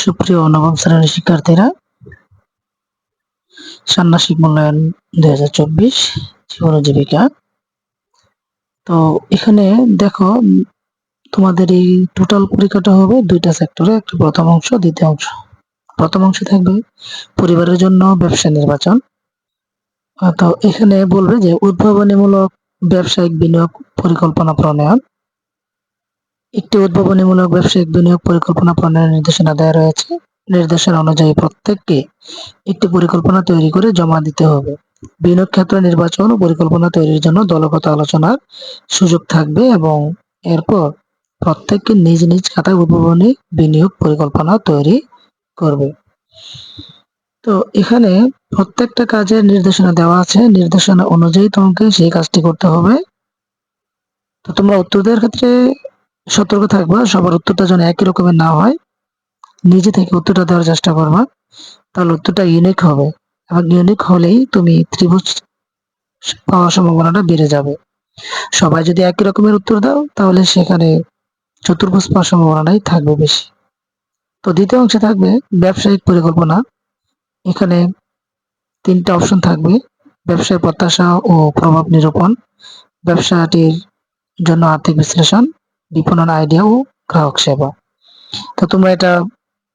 সুপ্রিয় নবম শ্রেণির শিক্ষার্থীরা, ষান্মাসিক মূল্যায়ন দুই হাজার চব্বিশ জীবন জীবিকা তো এখানে দেখো, তোমাদের এই টোটাল পরীক্ষাটা হবে দুইটা সেক্টরে একটা প্রথম অংশ, দ্বিতীয় অংশ। প্রথম অংশে থাকবে পরিবারের জন্য ব্যবসা নির্বাচন। তো এখানে বলবে যে উদ্ভাবনীমূলক ব্যবসায়িক বিনিয়োগ পরিকল্পনা প্রণয়ন। একটি উদ্ভাবনীমূলক ব্যবসায়িক বিনিয়োগ পরিকল্পনা প্রণয়নের নির্দেশনা দেওয়া রয়েছে। নির্দেশনা অনুযায়ী প্রত্যেককে একটি পরিকল্পনা তৈরি করে জমা দিতে হবে। বিনিয়োগ ক্ষেত্র নির্বাচন ও পরিকল্পনা তৈরির জন্য দলগত আলোচনার সুযোগ থাকবে এবং এরপর প্রত্যেককে নিজ নিজ খাতায় উদ্ভাবনী বিনিয়োগ পরিকল্পনা তৈরি করবে। তো এখানে প্রত্যেকটা কাজের নির্দেশনা দেওয়া আছে। নির্দেশনা অনুযায়ী তোমাকে সেই কাজটি করতে হবে। তো তোমরা উত্তর দেওয়ার ক্ষেত্রে সতর্ক থাকবা, সবার উত্তরটা যেন একই রকমের না হয়। নিজে থেকে উত্তরটা দেওয়ার চেষ্টা করবা, তাহলে উত্তরটা ইউনিক হবে। এবং ইউনিক হলেই তুমি ত্রিভুজ পাওয়ার সম্ভাবনাটা বেড়ে যাবে। সবাই যদি একই রকমের উত্তর দাও, তাহলে সেখানে চতুর্ভুজ পাওয়ার সম্ভাবনাটাই থাকবে বেশি। তো দ্বিতীয় অংশে থাকবে ব্যবসায়িক পরিকল্পনা। এখানে তিনটা অপশন থাকবে, ব্যবসায় প্রত্যাশা ও প্রভাব নিরূপণ। ব্যবসাটির জন্য আর্থিক বিশ্লেষণ। বিপণন আইডিয়া ও গ্রাহক সেবা। তো তোমরা এটা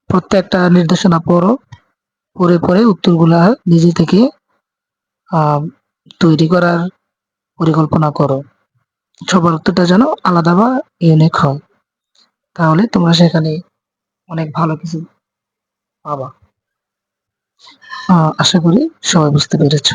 প্রত্যেকটা নির্দেশনা পড়ো, পড়ে পড়ে উত্তরগুলা নিজে থেকে তৈরি করার পরিকল্পনা করো। সবার উত্তরটা যেন আলাদা বা ইউনিক হয়। তাহলে তোমরা সেখানে অনেক ভালো কিছু পাবা। আশা করি সবাই বুঝতে পেরেছ।